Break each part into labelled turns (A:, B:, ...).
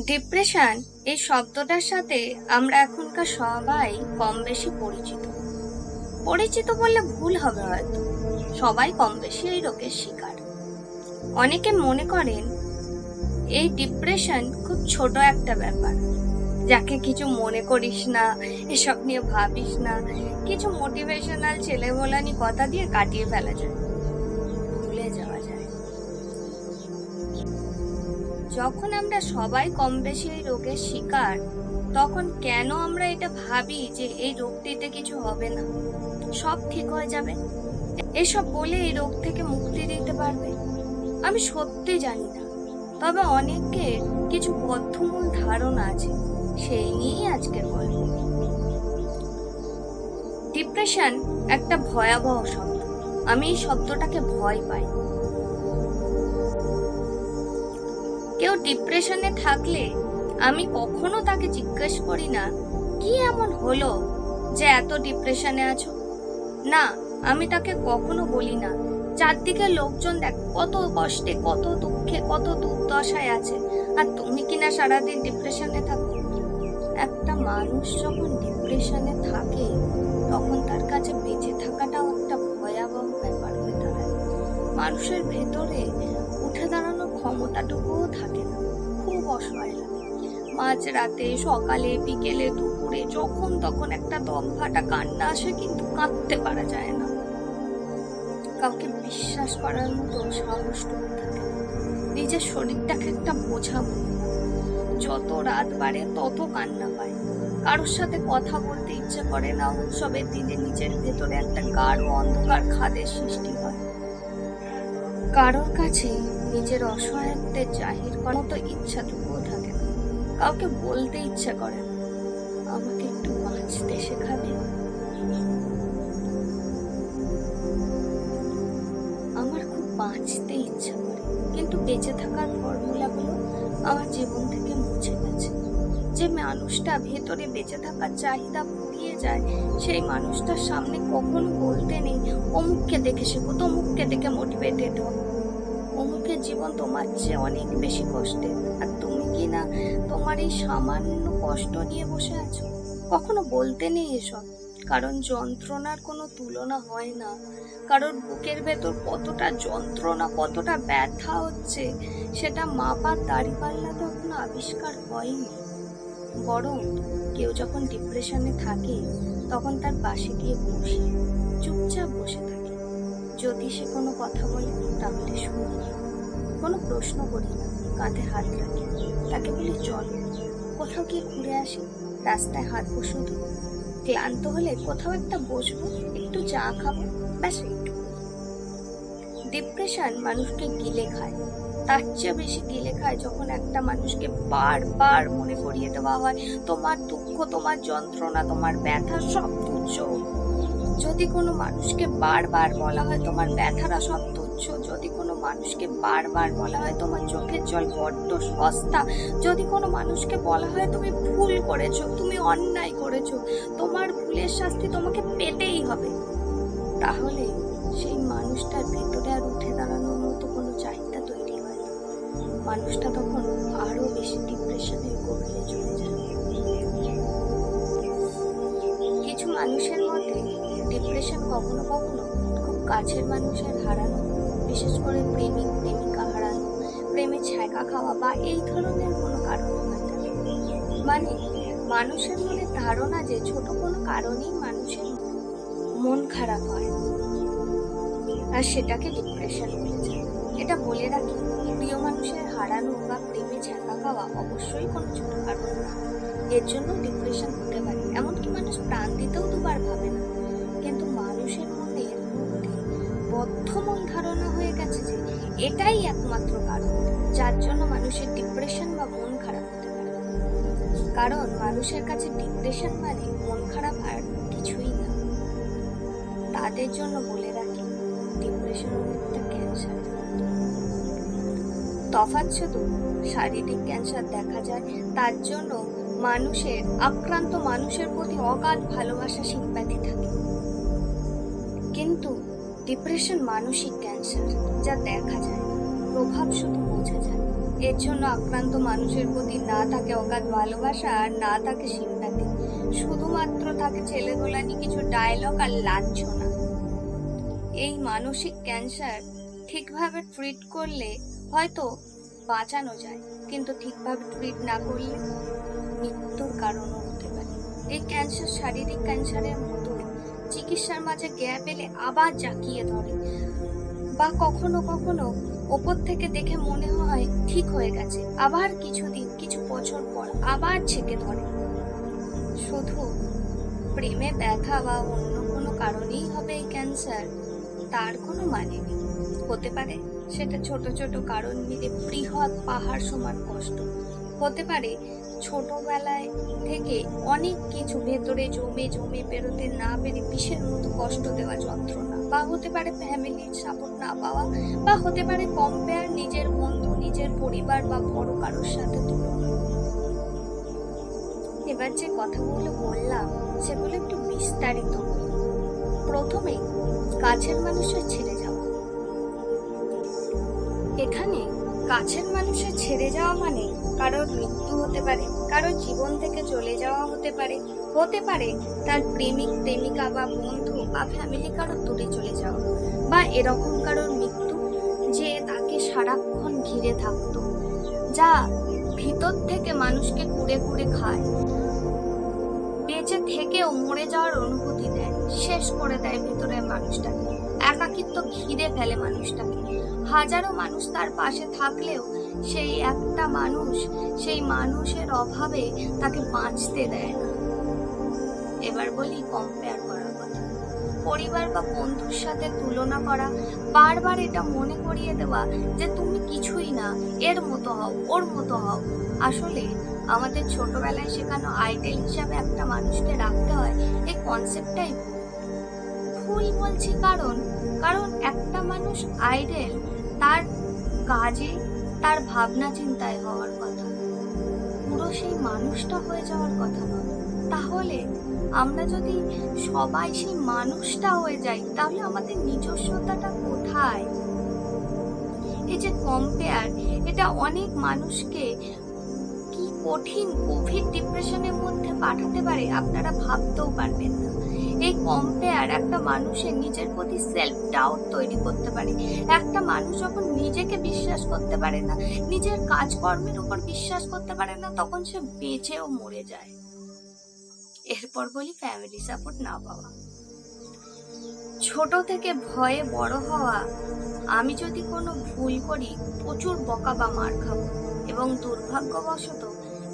A: Depression এই শব্দটার সাথে আমরা এখনকার সবাই কম বেশি পরিচিত। পরিচিত বললে ভুল হবে হয়তো। সবাই কম বেশি এই রোগের শিকার। অনেকে মনে করেন এই ডিপ্রেশন খুব ছোট একটা ব্যাপার। যাকে কিছু মনে করিস না, এসব নিয়ে ভাবিস না, কিছু মোটিভেশনাল ছেলে বলানি কথা দিয়ে কাটিয়ে ফেলা যায়। যখন আমরা সবাই কম বেশি এই রোগের শিকার, তখন কেন আমরা এটা ভাবি যে এই রোগটিতে কিছু হবে না? সব ঠিক হয়ে যাবে? এসব বলে এই রোগ থেকে মুক্তি দিতে পারবে? আমি সত্যি জানি না। তবে অনেকের কিছু বদ্ধমূল ধারণা আছে, সেই নিয়েই আজকের গল্প। ডিপ্রেশন একটা ভয়াবহ শব্দ। আমি এই শব্দটাকে ভয় পাই। কেউ ডিপ্রেশনে থাকলে আমি কখনো তাকে জিজ্ঞেস করি না, কি এমন হলো যে এত ডিপ্রেশনে আছো? না, আমি তাকে কখনো বলি না। চারদিকে লোকজন দেখ, কত কষ্টে, কত দুঃখে, কত দুর্দশায় আছে। আর তুমি কিনা সারাদিন ডিপ্রেশনে থাকো? একটা মানুষ যখন ডিপ্রেশনে থাকে, তখন তার কাছে বেঁচে থাকাটাও একটা ভয়াবহ ব্যাপার হয়ে দাঁড়ায়। মানুষের ভেতরে ক্ষমতাটুকুও থাকে না, খুব অসহায় লাগে। মাঝ রাতে সকালে, বিকেলে, দুপুরে যখন তখন একটা দম ফাটা কান্না আসে কিন্তু কাঁদতে পারা যায় না। কাউকে বিশ্বাস করার মতো সাহসটুকু থাকে। নিজের শরীরটাকে একটা বোঝা যত রাত বাড়ে, তত কান্না পায়। কারোর সাথে কথা বলতে ইচ্ছে করে না উৎসবের দিনে নিজের ভেতরে একটা গাঢ় অন্ধকার খাদের সৃষ্টি হয়। কারোর কাছে নিজের অসহায়ত্বের জাহির করার মতো ইচ্ছাটুকুও থাকে না। কাউকে বলতে ইচ্ছে করে আমাকে একটু বাঁচতে শেখাবে আমার খুব বাঁচতে ইচ্ছা করে, কিন্তু বেঁচে থাকার ফর্মুলাগুলো আমার জীবন থেকে মুছে গেছে। যে মানুষটা ভেতরে বেঁচে থাকার চাহিদা ফুরিয়ে যায়, সেই মানুষটার সামনে কখনো বলতে নেই, অমুককে দেখে শেখো, তমুককে দেখে মোটিভেটেড হও অমুকের জীবন তোমার চেয়ে অনেক বেশি কষ্টের। আর তুমি কি না তোমার এই সামান্য কষ্ট নিয়ে বসে আছো? কখনো বলতে নেই এসব। কারণ যন্ত্রণার কোনো তুলনা হয় না। কারোর বুকের ভেতর কতটা যন্ত্রণা, কতটা ব্যথা হচ্ছে, সেটা মাপার দাড়িপাল্লাতে এখনও আবিষ্কার হয়নি। বরং কেউ যখন ডিপ্রেশনে থাকে, তখন তার পাশে গিয়ে বসে, চুপচাপ বসে থাকে। যদি সে কোনো কথা বলে, তাহলে শুনি। কোনো প্রশ্ন করি না, কাঁধে হাত রাখি। তাকে বলি, চল, কোথাও গিয়ে ঘুরে আসি। রাস্তায় হাত দিই। ক্লান্ত হলে কোথাও একটা বসবো, একটু চা খাব, ব্যাস একটু ডিপ্রেশন মানুষকে গিলে খায়। তার চেয়ে বেশি গিলে খায় যখন একটা মানুষকে বারবার মনে করিয়ে দেওয়া হয়, তোমার দুঃখ, তোমার যন্ত্রণা, তোমার ব্যথা সব তুচ্ছ। যদি কোনো মানুষকে বারবার বলা হয় তোমার ব্যথাটা সব তুচ্ছ যদি কোনো মানুষকে বারবার বলা হয় তোমার চোখের জল বড্ড সস্তা, যদি কোনো মানুষকে বলা হয় তুমি ভুল করেছ, তুমি অন্যায় করেছ, তোমার ভুলের শাস্তি তোমাকে পেতেই হবে। তাহলে সেই মানুষটার ভেতরে আর উঠে দাঁড়ানোর মতো কোনো চাহিদা তৈরি হয় মানুষটা তখন আরও বেশি ডিপ্রেশনের গভীরে চলে যায়। কিছু মানুষের মতে ডিপ্রেশন কখনো কখনো খুব কাছের মানুষের হারানো, বিশেষ করে প্রেমিক, প্রেমিকা হারানো, প্রেমে ছ্যাঁকা খাওয়া বা এই ধরনের কোনো কারণ হয়ে থাকে। মানে মানুষের মনে ধারণা যে ছোট কোনো কারণেই মানুষের মন খারাপ হয়। আর সেটাকে ডিপ্রেশন বলে যায়। এটা বলে রাখি, প্রিয় মানুষের হারানো বা প্রেমে ছ্যাঁকা খাওয়া অবশ্যই কোনো ছোট কারণ না। এর জন্য ডিপ্রেশন হতে পারে। এমনকি মানুষ প্রাণ দিতেও দুবার ভাবে না। কিন্তু মানুষের মনের মধ্যে বদ্ধমূল ধারণা হয়ে গেছে যে এটাই একমাত্র কারণ, যার জন্য মানুষের ডিপ্রেশন বা মন খারাপ হতে পারে। কারণ মানুষের কাছে ডিপ্রেশন মানে মন খারাপ আর কিছুই না। তাদের জন্য বলে রাখি ডিপ্রেশন একটা ক্যান্সার তফাৎ শুধু শারীরিক ক্যান্সার দেখা যায়, তার জন্য মানুষের, আক্রান্ত মানুষের প্রতি অগাধ ভালোবাসা সিম্প্যাথি থাকে। কিন্তু ডিপ্রেশন মানসিক ক্যান্সার যা দেখা যায়, প্রভাব শুধু বোঝা যায়। এর জন্য আক্রান্ত মানুষের প্রতি না থাকে অগাধ ভালোবাসা আর না থাকে সিম্প্যাথি শুধুমাত্র থাকে ছেলেগোলানি কিছু ডায়লগ আর লাঞ্ছনা। এই মানসিক ক্যান্সার ঠিকভাবে ট্রিট করলে হয়তো বাঁচানো যায়, কিন্তু ঠিকভাবে ট্রিট না করলে মৃত্যুর কারণও হতে পারে। এই ক্যান্সার শারীরিক ক্যান্সারের চিকিৎসার মাঝে গ্যাপ এলে আবার জাকিয়ে ধরে। বা কখনো কখনো ওপর থেকে দেখে মনে হয় ঠিক হয়ে গেছে। আবার কিছুদিন, কিছু বছর পর আবার ছেকে ধরে। শুধু প্রেমে ব্যথা বা অন্য কোনো কারণেই হবে এই ক্যান্সার, তার কোনো মানে নেই। হতে পারে সেটা ছোট ছোট কারণ মিলে বৃহৎ পাহাড় সমান কষ্ট। হতে পারে ছোটবেলায় থেকে অনেক কিছু ভেতরে জমে জমে বেরোতে না পেরে বিষের মতো কষ্ট দেওয়া যন্ত্রণা। বা হতে পারে ফ্যামিলির সাপোর্ট না পাওয়া, বা হতে পারে কম্পেয়ার নিজের বন্ধু, নিজের পরিবার বা বড় কারোর সাথে এবার যে কথাগুলো বললাম, সেগুলো একটু বিস্তারিত। প্রথমে, কাছের মানুষের ছেড়ে যাওয়া। এখানে কাছের মানুষের ছেড়ে যাওয়া মানে কারোর মৃত্যু হতে পারে, কারোর জীবন থেকে চলে যাওয়া হতে পারে হতে পারে তার প্রেমিক, প্রেমিকা বা বন্ধু বা ফ্যামিলি কারোর দূরে চলে যাওয়া বা এরকম কারোর মৃত্যু যে তাকে সারাক্ষণ ঘিরে থাকতো, যা ভিতর থেকে মানুষকে কুড়ে কুড়ে খায়, বেঁচে থেকেও মরে যাওয়ার অনুভূতি দেয়, শেষ করে দেয় ভিতরের মানুষটাকে। একাকিত্ব ঘিরে ফেলে মানুষটাকে। হাজারো মানুষ তার পাশে থাকলেও সেই একটা মানুষ, সেই মানুষের অভাবে তাকে বাঁচতে দেয় না। এবার বলি কম্পেয়ার করার কথা। পরিবার বা বন্ধুর সাথে তুলনা করা, বারবার এটা মনে করিয়ে দেওয়া যে তুমি কিছুই না, এর মতো হও, ওর মতো হও। আসলে আমাদের ছোটবেলায় শেখানো আইডেল হিসাবে একটা মানুষকে রাখতে হয়, এই কনসেপ্টটাই ভুল। বলছি কারণ কারণ একটা মানুষ আইডেল তার কাজে তার ভাবনা চিন্তায় হওয়ার কথা। পুরো সেই মানুষটা হয়ে যাওয়ার কথা নয়। তাহলে আমরা যদি সবাই সেই মানুষটা হয়ে যাই, তাহলে আমাদের নিজস্বতাটা কোথায়? এই যে কম্পেয়ার এটা অনেক মানুষকে কি কঠিন কোভিড ডিপ্রেশনের মধ্যে পাঠাতে পারে আপনারা ভাবতেও পারবেন না। এই কম্পেয়ার একটা মানুষের নিজের প্রতি সেলফ ডাউট তৈরি করতে পারে। একটা মানুষ যখন নিজেকে বিশ্বাস করতে পারে না, নিজের কাজকর্মের উপর বিশ্বাস করতে পারে না, তখন সে বেঁচেও মরে যায়। এরপর বলি ফ্যামিলি সাপোর্ট না পাওয়া। ছোট থেকে ভয়ে বড় হওয়া, আমি যদি কোনো ভুল করি, প্রচুর বকা বা মার খাব। এবং দুর্ভাগ্যবশত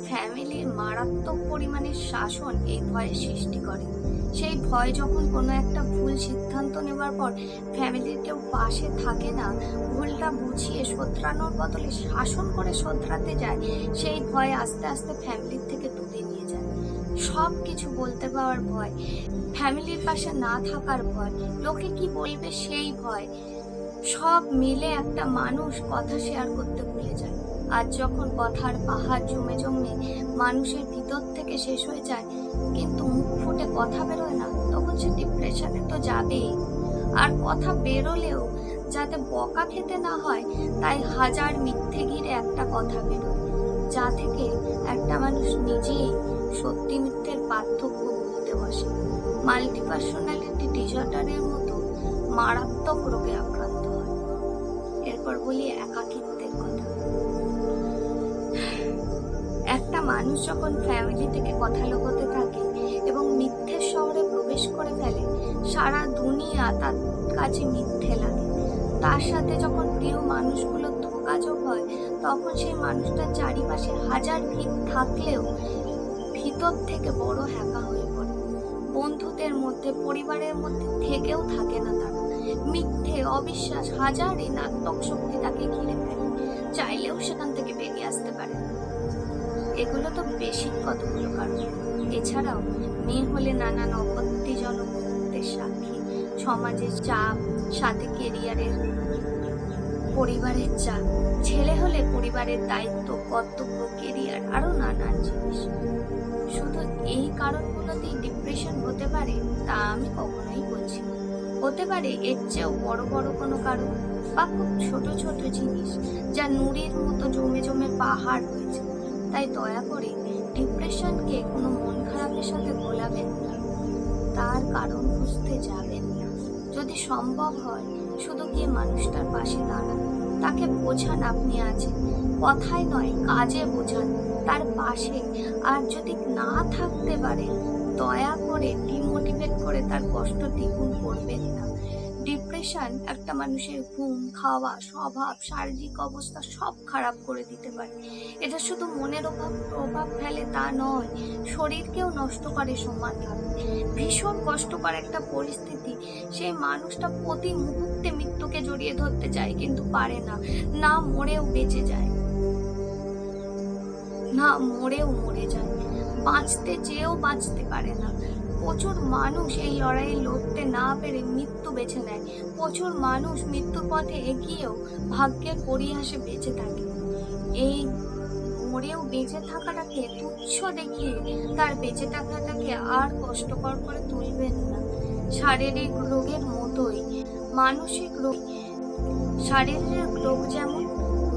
A: ফ্যামিলির মারাত্মক পরিমাণের শাসন এই ভয়ের সৃষ্টি করে। সেই ভয় যখন কোনো একটা ভুল সিদ্ধান্ত নেওয়ার পর ফ্যামিলির কেউ পাশে থাকে না, ভুলটা বুঝিয়ে শোধরানোর বদলে শাসন করে শোধরাতে যায়, সেই ভয় আস্তে আস্তে ফ্যামিলির থেকে দূরে নিয়ে যায়। সব কিছু বলতে পাওয়ার ভয়, ফ্যামিলির পাশে না থাকার ভয়, লোকে কি বলবে সেই ভয়, সব মিলে একটা মানুষ কথা শেয়ার করতে ভুলে যায়। আর যখন কথার পাহাড় জমে জমে মানুষের ভিতর থেকে শেষ হয়ে যায় কিন্তু মুখ ফুটে কথা বেরোয় না, তখন সে ডিপ্রেশনে তো যাবেই। আর কথা বেরোলেও যাতে বকা খেতে না হয়, তাই হাজার মিথ্যে ঘিরে একটা কথা বেরোয়, যা থেকে একটা মানুষ নিজেই সত্যি মিথ্যের পার্থক্য বুঝতে বসে। মাল্টিপার্সোনালিটি ডিসঅর্ডারের মতো মারাত্মক রোগে আক্রান্ত হয়। এরপর বলি একাকিত্বের কথা। একটা মানুষ যখন ফ্যামিলি থেকে কথা লোকোতে থাকে সারা দুনিয়া তার কাছে মিথ্যে লাগে। তার সাথে যখন প্রিয় মানুষগুলো যোগাযোগ হয়, তখন সেই মানুষটার চারিপাশে হাজার ভিত থাকলেও ভিতর থেকে বড় হ্যাকা হয়ে পড়ে। বন্ধুদের মধ্যে, পরিবারের মধ্যে থেকেও থাকে না তারা। মিথ্যে, অবিশ্বাস, হাজার ঋণাত্মক শক্তি তাকে ঘিরে ফেলে। চাইলেও সেখান থেকে বেরিয়ে আসতে পারে এগুলো তো বেশি কতগুলো কারণ। এছাড়াও, মেয়ে হলে নানান সাক্ষী সমাজের চাপ, সাথে কেরিয়ারের পরিবারের চাপ। ছেলে হলে পরিবারের দায়িত্ব, কর্তব্য কেরিয়ার আরও নানান জিনিস। শুধু এই কারণগুলোতেই ডিপ্রেশন হতে পারে তা আমি কখনোই বলছি হতে পারে এর চেয়েও বড় বড় কোনো কারণ বা খুব ছোট ছোট জিনিস যা নুড়ির মতো জমে জমে পাহাড় হয়েছে। তাই দয়া করে ডিপ্রেশনকে কোনো মন খারাপের সাথে গোলাবেন না। তার কারণ বুঝতে যাবেন যদি সম্ভব হয়, শুধু গিয়ে মানুষটার পাশে দাঁড়ান। তাকে বোঝান আপনি আছেন। কথায় নয়, কাজে বোঝান। তার পাশে আর যদি না থাকতে পারে দয়া করে ডিমোটিভেট করে তার কষ্ট দ্বিগুণ করবেন না। ডিপ্রেশন একটা মানুষের ঘুম, খাওয়া, স্বভাব, শারীরিক অবস্থা সব খারাপ করে দিতে পারে। এটা শুধু মনের অভাব প্রভাব ফেলে তা নয়, শরীরকেও নষ্ট করে সমানভাবে ভীষণ কষ্টকর একটা পরিস্থিতি, সেই মানুষটা প্রতি মুহূর্তে মৃত্যুকে জড়িয়ে ধরতে চায়, কিন্তু পারে না। না মরেও বেঁচে যায়। না মরেও মরে যায়। বাঁচতে চেয়েও বাঁচতে পারে না। প্রচুর মানুষ এই লড়াই লড়তে না পেরে মৃত্যু বেছে নেয়। প্রচুর মানুষ মৃত্যুর পথে এগিয়েও ভাগ্যের পরিহাসে বেঁচে থাকে। এই মরেও বেঁচে থাকাটাকে তুচ্ছ দেখিয়ে তার বেঁচে থাকাটাকে আর কষ্টকর করে তুলবেন না। শারীরিক রোগের মতোই, মানসিক রোগ, শারীরিক রোগ যেমন,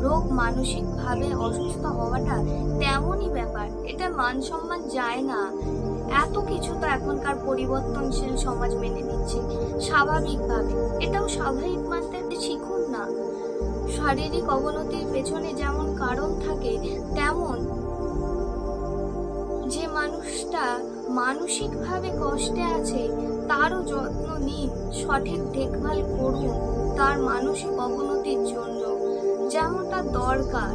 A: রোগ মানসিকভাবে অসুস্থ হওয়াটা তেমনই ব্যাপার। এটা মান সম্মান যায় না। এত কিছু এখনকার পরিবর্তনশীল সমাজ মেনে নিচ্ছে, স্বাভাবিকভাবে। এটাও স্বাভাবিক মানতে শিখুন না। শারীরিক অবনতির পেছনে যেমন কারণ থাকে, তেমন যে মানুষটা মানসিকভাবে কষ্টে আছে, তারও যত্ন নিন, সঠিক দেখভাল করুন তার মানসিক অবনতির জন্য। যেমনটা দরকার,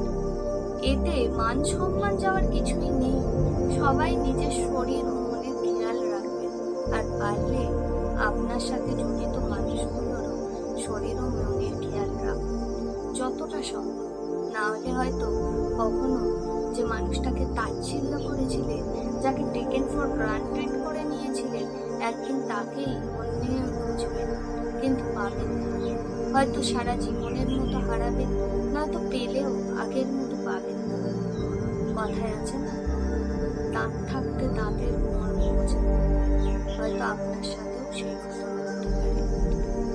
A: এতে মান সম্মান যাওয়ার কিছুই নেই। সবাই নিজের শরীর আর পারলে আপনার সাথে জড়িত মানুষগুলোরও শরীর ও মনের খেয়াল রাখুন। যতটা সম্ভব। না হলে হয়তো কখনো যে মানুষটাকে তাচ্ছিল্য করেছিলেন, যাকে টেকেন ফর গ্রান্টেড করে নিয়েছিলেন, একদিন তাকেই অন্যে খুঁজবেন কিন্তু পাবেন হয়তো সারা জীবনের মতো হারাবেন নয়তো পেলেও আগের মতো পাবেন কথায় আছে না, দাঁত থাকতে দাঁতের মর্ম নিয়েছে হয়তো আপনার সাথেও সেই ঘটনা হতে পারে।